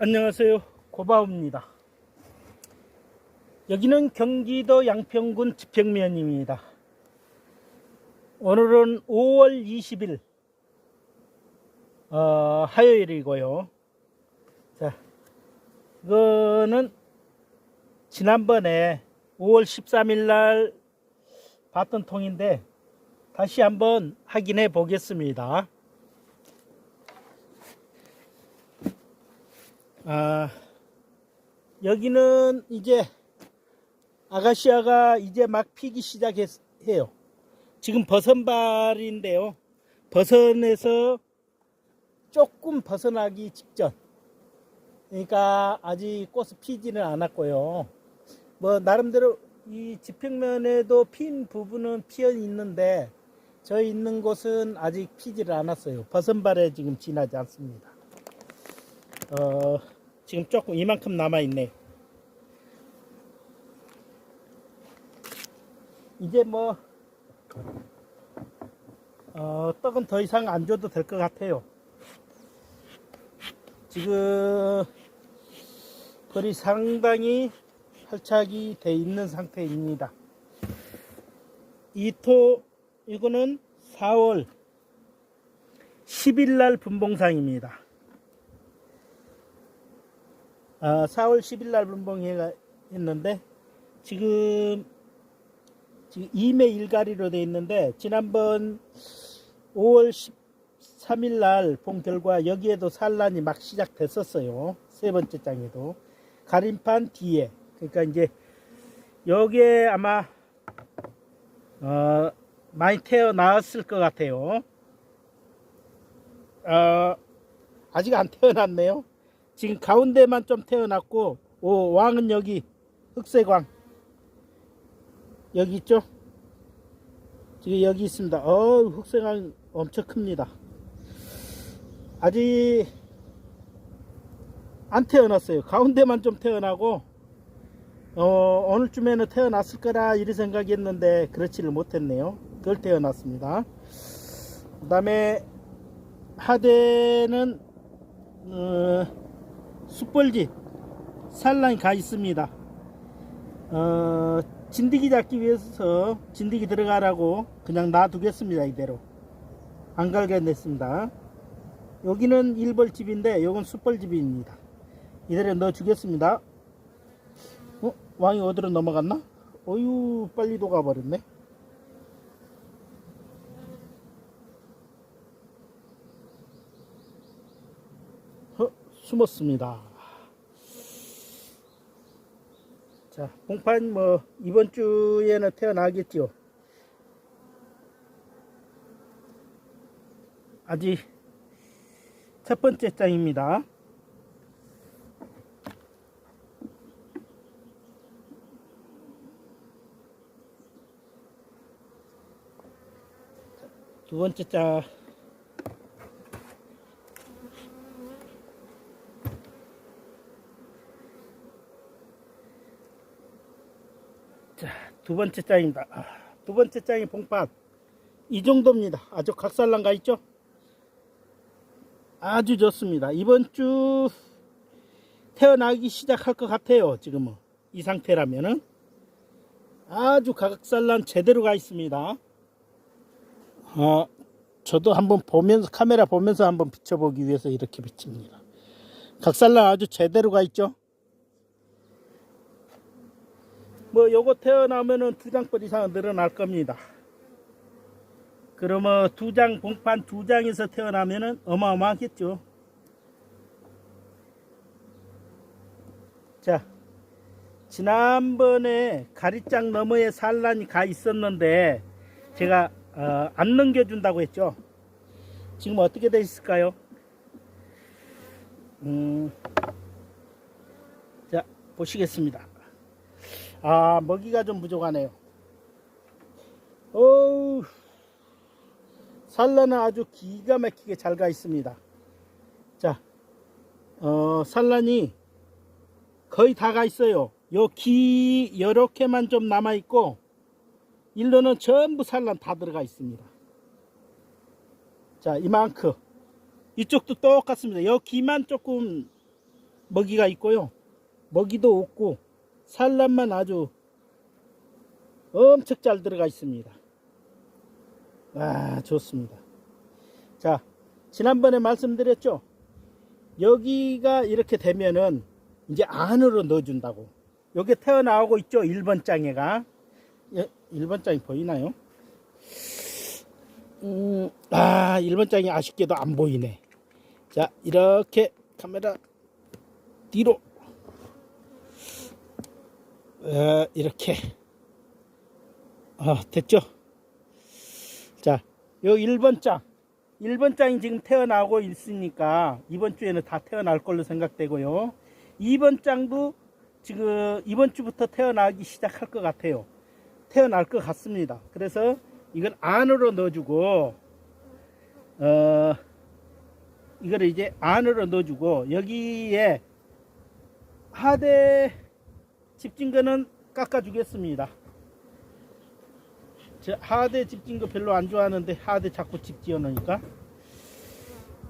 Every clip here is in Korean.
안녕하세요. 고바우입니다. 여기는 경기도 양평군 지평면입니다. 오늘은 5월 20일 어, 화요일이고요. 자, 이거는 지난번에 5월 13일 날 봤던 통인데 다시 한번 확인해 보겠습니다. 아, 여기는 이제 아가시아가 이제 막 피기 시작해요. 지금 버선발인데요. 버선에서 조금 벗어나기 직전. 그러니까 아직 꽃이 피지는 않았고요. 뭐 나름대로 이 지평면에도 핀 부분은 피어 있는데 저 있는 곳은 아직 피지를 않았어요. 버선발에 지금 지나지 않습니다. 어, 지금 조금 이만큼 남아 있네. 이제 뭐 어, 떡은 더 이상 안 줘도 될 것 같아요. 지금 벌이 상당히 활착이 돼 있는 상태입니다. 이토 이거는 4월 10일 날 분봉상입니다. 아, 4월 10일 날 분봉회가 했는데 지금 지금 2매 일가리로 돼 있는데 지난번 5월 13일 날 본 결과 여기에도 산란이 막 시작됐었어요. 세 번째 장에도 가림판 뒤에 그러니까 이제 여기에 아마 어, 많이 태어 나왔을 것 같아요. 어, 아직 안 태어났네요. 지금 가운데만 좀 태어났고 오, 왕은 여기 흑색왕. 여기 있죠? 지금 여기 있습니다. 어 흑색왕 엄청 큽니다. 아직 안 태어났어요. 가운데만 좀 태어나고 어, 오늘쯤에는 태어났을 거라 이리 생각했는데 그렇지를 못했네요. 덜 태어났습니다. 그 다음에 하대는 어, 숯벌집 산란이 가 있습니다. 어, 진드기 잡기 위해서 진드기 들어가라고 그냥 놔두겠습니다. 이대로 안 갈겨냈습니다. 여기는 일벌집인데 요건 숯벌집입니다. 이대로 넣어주겠습니다. 어? 왕이 어디로 넘어갔나? 어유 빨리 녹아버렸네. 어, 숨었습니다. 자, 봉판 뭐 이번 주에는 태어나겠죠. 아직 첫 번째 장입니다. 두 번째 장. 자, 두 번째 장입니다. 아, 두 번째 장이 봉판. 이 정도입니다. 아주 각살난 가 있죠? 아주 좋습니다. 이번 주 태어나기 시작할 것 같아요. 지금은. 이 상태라면은. 아주 각살난 제대로 가 있습니다. 어, 저도 한번 보면서, 카메라 보면서 한번 비춰보기 위해서 이렇게 비칩니다. 각살난 아주 제대로 가 있죠? 뭐 요거 태어나면은 두 장벌 이상 늘어날 겁니다. 그러면 두 장 봉판 두 장에서 태어나면은 어마어마하겠죠. 자, 지난번에 가리장 너머에 산란이 가 있었는데 제가 어, 안 넘겨준다고 했죠. 지금 어떻게 돼 있을까요? 음, 자 보시겠습니다. 아, 먹이가 좀 부족하네요. 어우, 산란은 아주 기가 막히게 잘 가 있습니다. 자, 어, 산란이 거의 다 가 있어요. 요 기, 요렇게만 좀 남아 있고, 일로는 전부 산란 다 들어가 있습니다. 자, 이만큼. 이쪽도 똑같습니다. 요 기만 조금 먹이가 있고요. 먹이도 없고 산란만 아주 엄청 잘 들어가 있습니다. 아, 좋습니다. 자, 지난번에 말씀드렸죠? 여기가 이렇게 되면은 이제 안으로 넣어준다고. 여기 태어나오고 있죠? 1번 장애가. 예, 1번 장이 보이나요? 음, 아, 1번 장이 아쉽게도 안 보이네. 자, 이렇게 카메라 뒤로. 어, 이렇게. 아, 됐죠? 자, 요 1번 장. 1번 장이 지금 태어나고 있으니까 이번 주에는 다 태어날 걸로 생각되고요. 2번 장도 지금 이번 주부터 태어나기 시작할 것 같아요. 태어날 것 같습니다. 그래서 이걸 안으로 넣어주고, 어, 이거를 이제 안으로 넣어주고, 여기에 하대 집진거는 깎아주겠습니다. 저 하대 집진 거 별로 안 좋아하는데 하대 자꾸 집 지어 놓으니까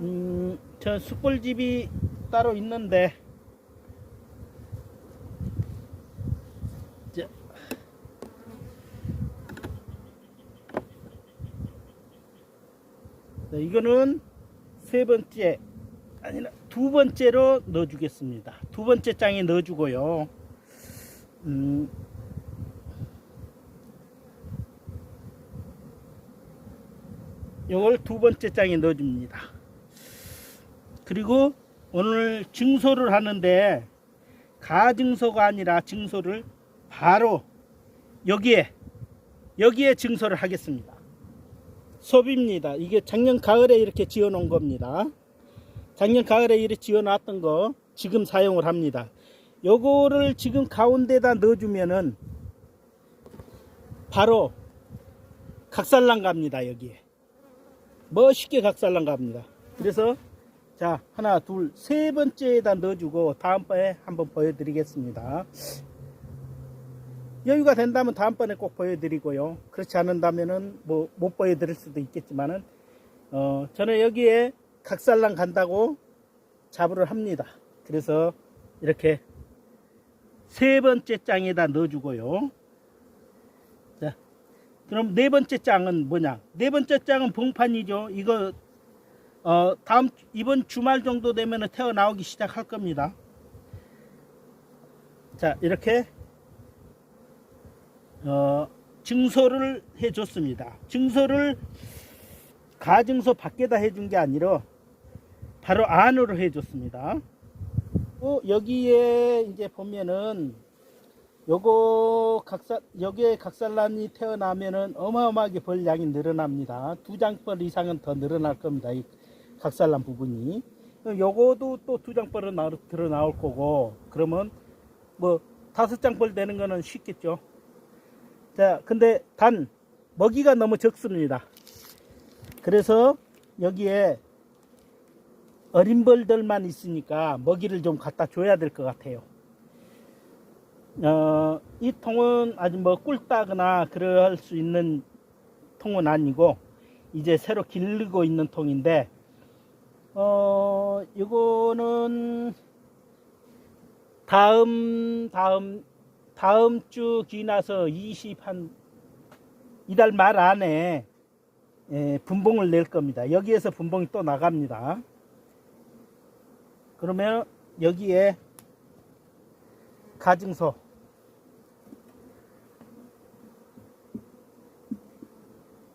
음, 저 숯불집이 따로 있는데 자, 자, 이거는 세 번째 아니라 두 번째로 넣어주겠습니다. 두 번째 장에 넣어주고요. 음, 이걸 두 번째 장에 넣어줍니다. 그리고 오늘 증소를 하는데 가증소가 아니라 증소를 바로 여기에 여기에 증소를 하겠습니다. 소비입니다. 이게 작년 가을에 이렇게 지어 놓은 겁니다. 작년 가을에 이렇게 지어 놨던 거 지금 사용을 합니다. 요거를 지금 가운데다 넣어주면은 바로 각살난 갑니다. 여기에. 멋있게 각살난 갑니다. 그래서 자 하나 둘 세 번째에다 넣어주고 다음번에 한번 보여드리겠습니다. 여유가 된다면 다음번에 꼭 보여드리고요. 그렇지 않은다면은 뭐 못 보여드릴 수도 있겠지만은 어 저는 여기에 각살난 간다고 자부를 합니다. 그래서 이렇게 세 번째 장에다 넣어주고요. 자, 그럼 네 번째 장은 뭐냐? 네 번째 장은 봉판이죠. 이거 어, 다음 주- 이번 주말 정도 되면 태어 나오기 시작할 겁니다. 자, 이렇게 어, 증소를 해줬습니다. 증소를 가증소 밖에다 해준 게 아니라 바로 안으로 해줬습니다. 어, 여기에 이제 보면은 요거 각살 여기에 각살란이 태어나면은 어마어마하게 벌량이 늘어납니다. 두 장벌 이상은 더 늘어날 겁니다. 이 각살란 부분이. 요거도 또 두 장벌은 들어 나올 거고 그러면 뭐 다섯 장벌 되는 거는 쉽겠죠. 자, 근데 단 먹이가 너무 적습니다. 그래서 여기에 어린 벌들만 있으니까 먹이를 좀 갖다 줘야 될 것 같아요. 어, 이 통은 아직 뭐 꿀따거나 그럴 수 있는 통은 아니고 이제 새로 기르고 있는 통인데 어, 이거는 다음 다음 다음 주 지나서 20 한 이달 말 안에 예, 분봉을 낼 겁니다. 여기에서 분봉이 또 나갑니다. 그러면 여기에 가증소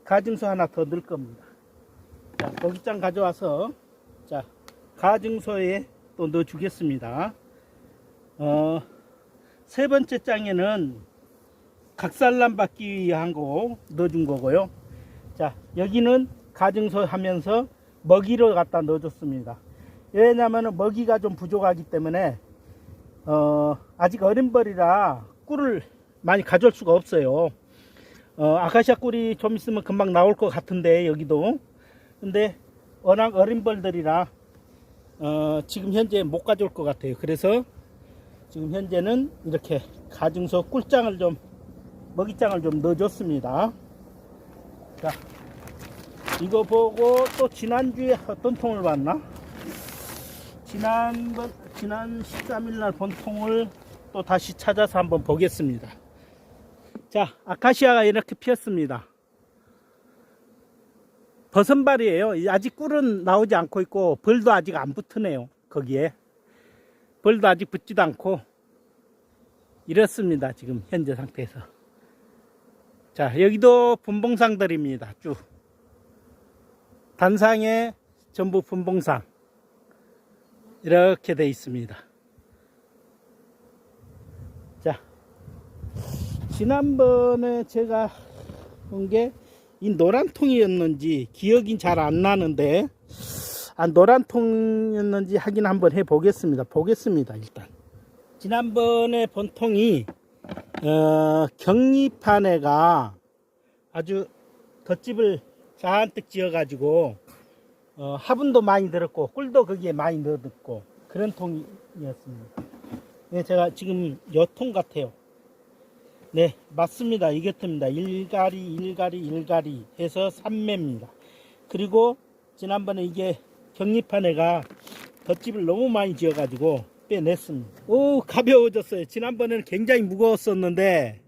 가증소 하나 더 넣을 겁니다. 자, 먹이장 가져와서 자 가증소에 또 넣어 주겠습니다. 어, 세 번째 장에는 각살람 받기 위한 거 넣어준 거고요. 자 여기는 가증소 하면서 먹이를 갖다 넣어줬습니다. 왜냐하면 먹이가 좀 부족하기 때문에 어, 아직 어린 벌이라 꿀을 많이 가져올 수가 없어요. 어, 아카시아 꿀이 좀 있으면 금방 나올 것 같은데 여기도 근데 워낙 어린 벌들이라 어, 지금 현재 못 가져올 것 같아요. 그래서 지금 현재는 이렇게 가증소 꿀장을 좀 먹이장을 좀 넣어줬습니다. 자, 이거 보고 또 지난주에 어떤 통을 봤나? 지난번 지난 13일 날 본 통을 또 다시 찾아서 한번 보겠습니다. 자, 아카시아가 이렇게 피었습니다. 버선발이에요. 아직 꿀은 나오지 않고 있고 벌도 아직 안 붙으네요. 거기에 벌도 아직 붙지도 않고 이렇습니다. 지금 현재 상태에서. 자, 여기도 분봉상들입니다. 쭉. 단상에 전부 분봉상. 이렇게 돼 있습니다. 자, 지난번에 제가 본 게 이 노란 통이었는지 기억이 잘 안 나는데, 아, 노란 통이었는지 확인 한번 해 보겠습니다. 보겠습니다, 일단. 지난번에 본 통이, 어, 격리판에가 아주 덧집을 잔뜩 지어가지고, 어, 화분도 많이 들었고 꿀도 거기에 많이 넣었고 그런 통이었습니다. 네, 제가 지금 요통 같아요. 네, 맞습니다. 이겼습니다. 일가리, 일가리, 일가리 해서 3매입니다. 그리고 지난번에 이게 격리판에가 덧집을 너무 많이 지어가지고 빼냈습니다. 오, 가벼워졌어요. 지난번에는 굉장히 무거웠었는데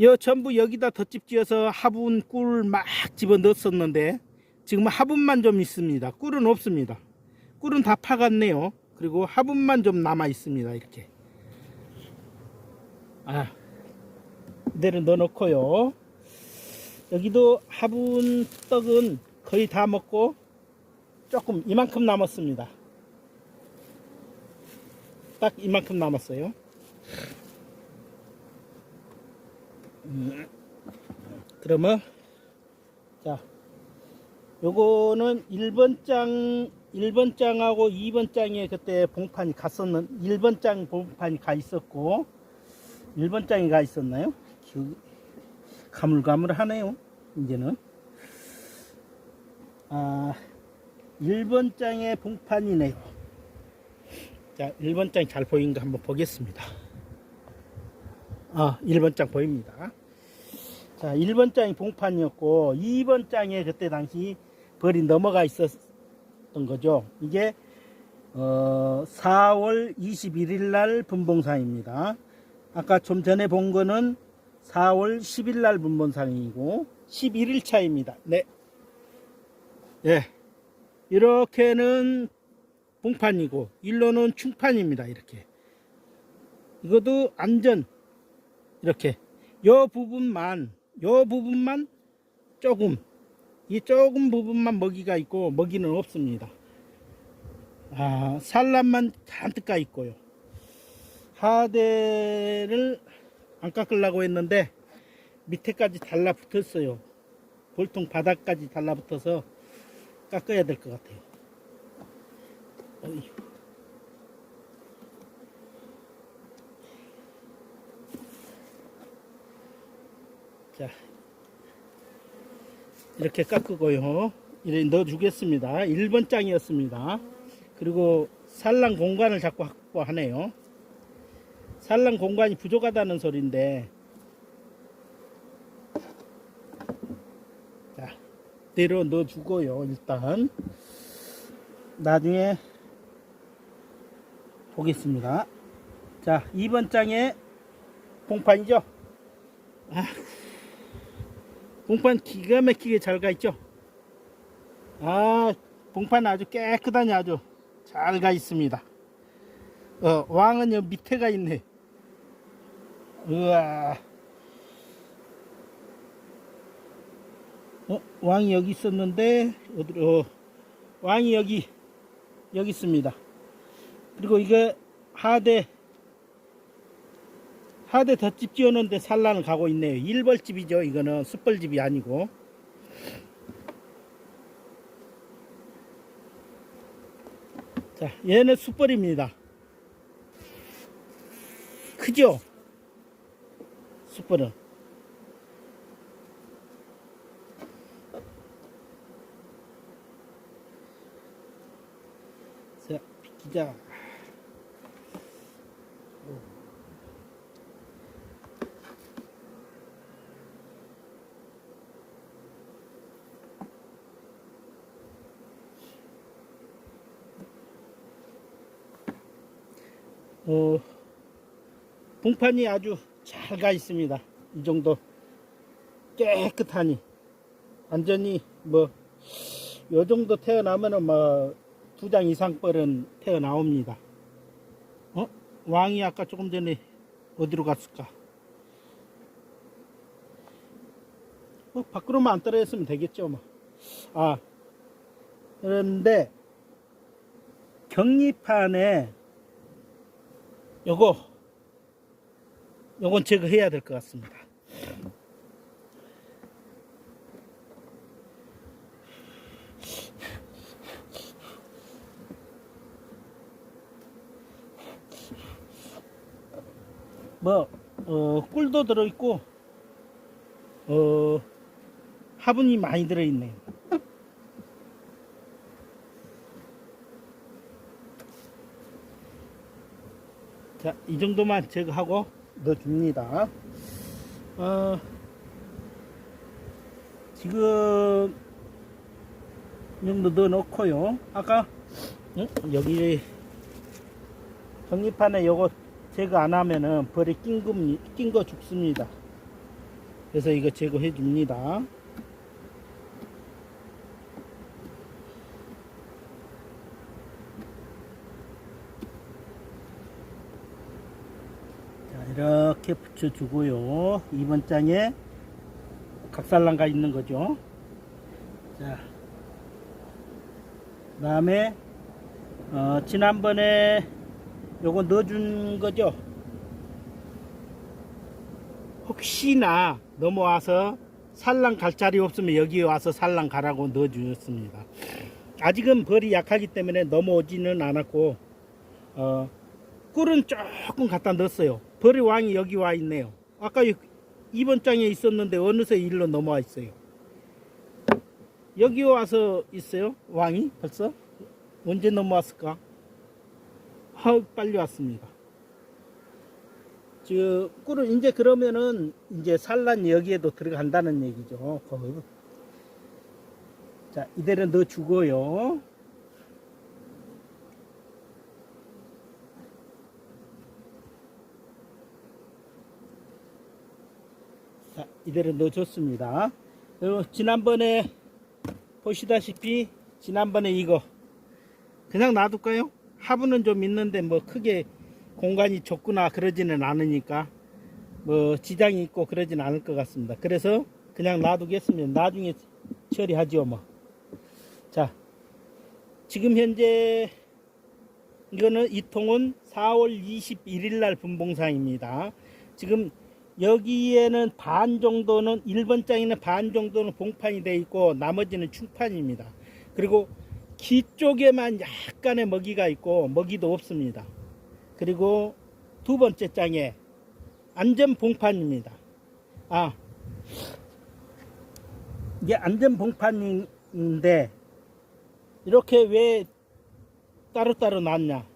요 전부 여기다 덧집 지어서 화분 꿀 막 집어 넣었었는데 지금 화분만 좀 있습니다. 꿀은 없습니다. 꿀은 다 파갔네요. 그리고 화분만 좀 남아 있습니다. 이렇게. 아, 이대로 넣어놓고요. 여기도 화분 떡은 거의 다 먹고 조금 이만큼 남았습니다. 딱 이만큼 남았어요. 음, 그러면 자 요거는 1번 장 1번 장하고 2번 장에 그때 봉판이 갔었는 1번 장 봉판이 가 있었고 1번 장이 가 있었나요? 가물가물하네요. 이제는 아 1번 장의 봉판이네요. 자 1번 장잘 보이는가 한번 보겠습니다. 아 1번 장 보입니다. 자, 1번 장이 봉판이었고 2번 장에 그때 당시 벌이 넘어가 있었던 거죠. 이게 어, 4월 21일 날 분봉상입니다. 아까 좀 전에 본 거는 4월 10일 날 분봉상이고 11일 차입니다. 네. 예. 이렇게는 봉판이고 일로는 충판입니다. 이렇게. 이것도 안전 이렇게 요 부분만 요 부분만 조금 이 조금 부분만 먹이가 있고 먹이는 없습니다. 아, 산란만 잔뜩 가 있고요. 하대를 안 깎으려고 했는데 밑에까지 달라붙었어요. 볼통 바닥까지 달라붙어서 깎아야 될 것 같아요. 어휴. 이렇게 깎고요. 이렇게 넣어주겠습니다. 1번 장이었습니다. 그리고 산란 공간을 자꾸 확보하네요. 산란 공간이 부족하다는 소리인데, 자, 내려 넣어주고요. 일단 나중에 보겠습니다. 자, 2번 장에 공판이죠. 아, 봉판 기가 막히게 잘 가 있죠? 아, 봉판 아주 깨끗하니 아주 잘 가 있습니다. 어, 왕은 여 밑에가 있네. 우와. 어, 왕이 여기 있었는데, 어디로, 어, 왕이 여기, 여기 있습니다. 그리고 이거 하대, 하대 덧집 지었는데 산란을 가고 있네요. 일벌집이죠. 이거는 숯벌집이 아니고. 자, 얘는 숯벌입니다. 크죠? 숯벌은. 자, 비키자. 어, 봉판이 아주 잘 가 있습니다. 이 정도 깨끗하니 완전히 뭐 요 정도 태어나면은 뭐 두 장 이상 뻘은 태어나옵니다. 어? 왕이 아까 조금 전에 어디로 갔을까? 뭐 밖으로만 안 떨어졌으면 되겠죠 뭐. 아 그런데 격리판에 요거 요건 제거해야 될 것 같습니다. 뭐, 어, 꿀도 들어있고, 어, 화분이 많이 들어있네요. 자, 이 정도만 제거하고 넣어줍니다. 어, 지금 이 정도 넣어놓고요. 아까 응? 여기 정리판에 요거 제거 안 하면은 벌이 낀 거 죽습니다. 그래서 이거 제거해 줍니다. 자, 이렇게 붙여주고요. 이번 장에 각살랑가 있는 거죠. 자, 그 다음에, 어, 지난번에 요거 넣어준 거죠. 혹시나 넘어와서 살랑 갈 자리 없으면 여기 와서 살랑 가라고 넣어주셨습니다. 아직은 벌이 약하기 때문에 넘어오지는 않았고, 어, 꿀은 조금 갖다 넣었어요. 벌의 왕이 여기 와 있네요. 아까 이- 이번 장에 있었는데 어느새 일로 넘어와 있어요. 여기 와서 있어요. 왕이 벌써 언제 넘어왔을까? 하 빨리 왔습니다. 지금 꿀은 이제 그러면은 이제 산란 여기에도 들어간다는 얘기죠. 거의. 자 이대로 넣어 주고요. 이대로 넣어줬습니다. 그리고 지난번에 보시다시피 지난번에 이거 그냥 놔둘까요? 화분은 좀 있는데 뭐 크게 공간이 좁구나 그러지는 않으니까 뭐 지장이 있고 그러진 않을 것 같습니다. 그래서 그냥 놔두겠습니다. 나중에 처리하지요 뭐. 자, 지금 현재 이거는 이 통은 4월 21일 날 분봉상입니다. 지금 여기에는 반 정도는 1번 장에는 반 정도는 봉판이 되어 있고 나머지는 충판입니다. 그리고 기 쪽에만 약간의 먹이가 있고 먹이도 없습니다. 그리고 두 번째 장에 안전 봉판입니다. 아 이게 안전 봉판인데 이렇게 왜 따로따로 놨냐?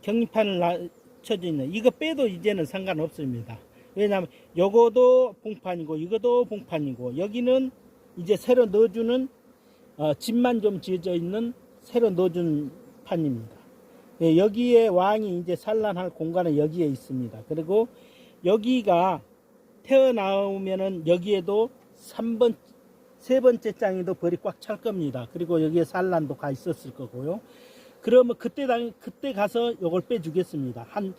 격리판을 놔- 쳐져 있는 이거 빼도 이제는 상관없습니다. 왜냐하면 요거도 봉판이고 이거도 봉판이고 여기는 이제 새로 넣어주는 어, 집만 좀 지어져 있는 새로 넣어준 판입니다. 예, 여기에 왕이 이제 산란할 공간은 여기에 있습니다. 그리고 여기가 태어나오면은 여기에도 3번, 세 번째 장에도 벌이 꽉 찰 겁니다. 그리고 여기에 산란도 가 있었을 거고요. 그러면 그때 당 그때 가서 요걸 빼주겠습니다. 한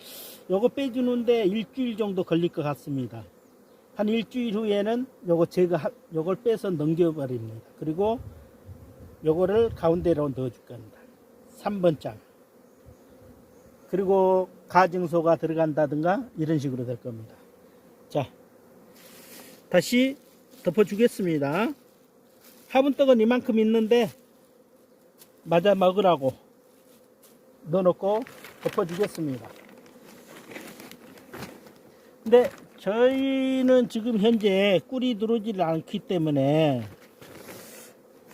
요거 빼주는데 일주일 정도 걸릴 것 같습니다. 한 일주일 후에는 요거 제가 하- 요걸 빼서 넘겨버립니다. 그리고 요거를 가운데로 넣어줄 겁니다. 3번 장. 그리고 가증소가 들어간다든가 이런 식으로 될 겁니다. 자, 다시 덮어주겠습니다. 화분떡은 이만큼 있는데 맞아 먹으라고 넣어놓고 덮어주겠습니다. 근데 저희는 지금 현재 꿀이 들어오질 않기 때문에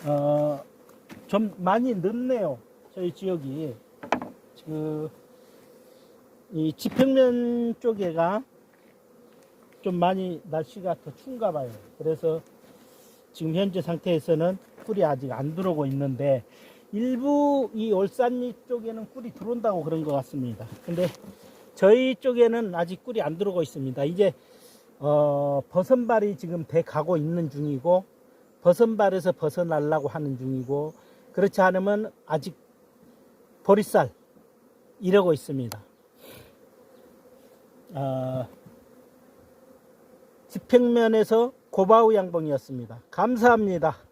어, 좀 많이 늦네요. 저희 지역이 그, 이 지평면 쪽에가 좀 많이 날씨가 더 추운가 봐요. 그래서 지금 현재 상태에서는 꿀이 아직 안 들어오고 있는데 일부 이 올산리 쪽에는 꿀이 들어온다고 그런 것 같습니다. 근데 저희 쪽에는 아직 꿀이 안 들어오고 있습니다. 이제 어, 버선발이 지금 돼 가고 있는 중이고 버선발에서 벗어나려고 하는 중이고 그렇지 않으면 아직 보리쌀 이러고 있습니다. 어, 집행면에서 고바우 양봉이었습니다. 감사합니다.